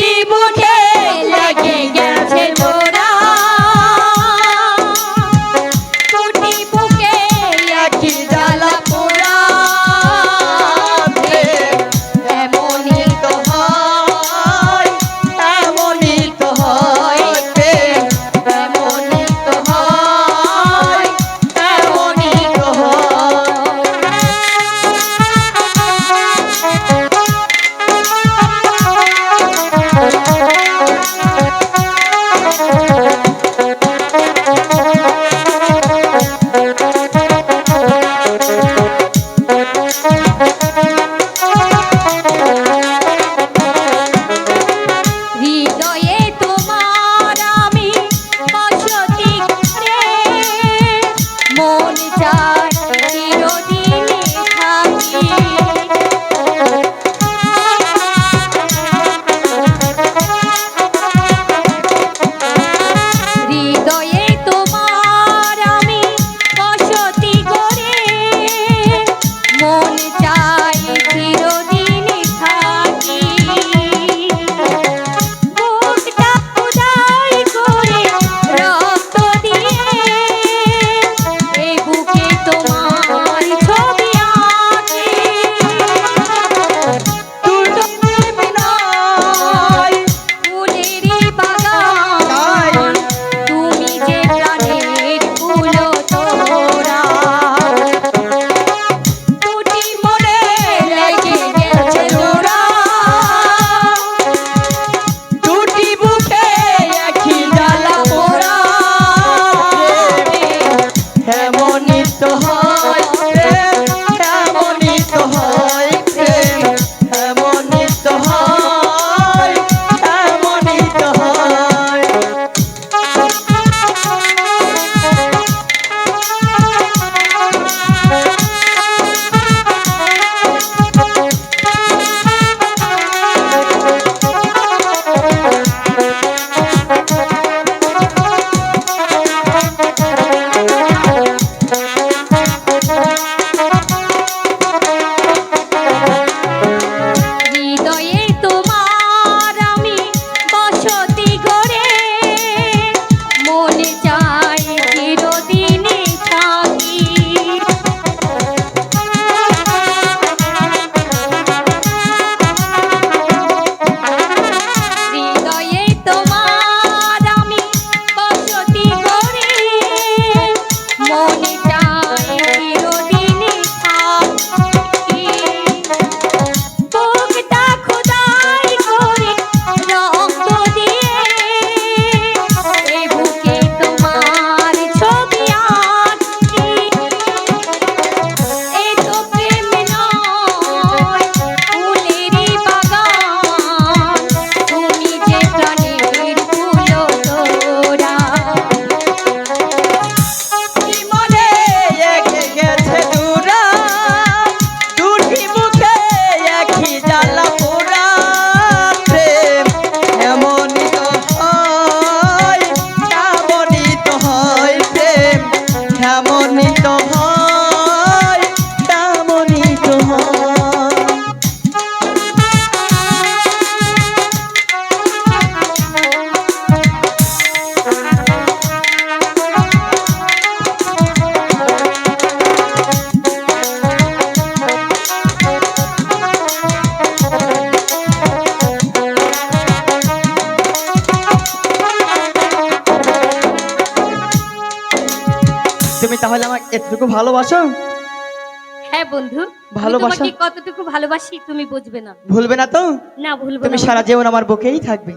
ফুটি মুঠে মনিত হয় মনিত হয় তাহলে আমাকে এতটুকু ভালোবাসো? হ্যাঁ বন্ধু ভালোবাসা? কতটুকু ভালোবাসি তুমি বুঝবে না। ভুলবে না তো? না ভুলবে তুমি সারা জীবন আমার বুকেই থাকবে।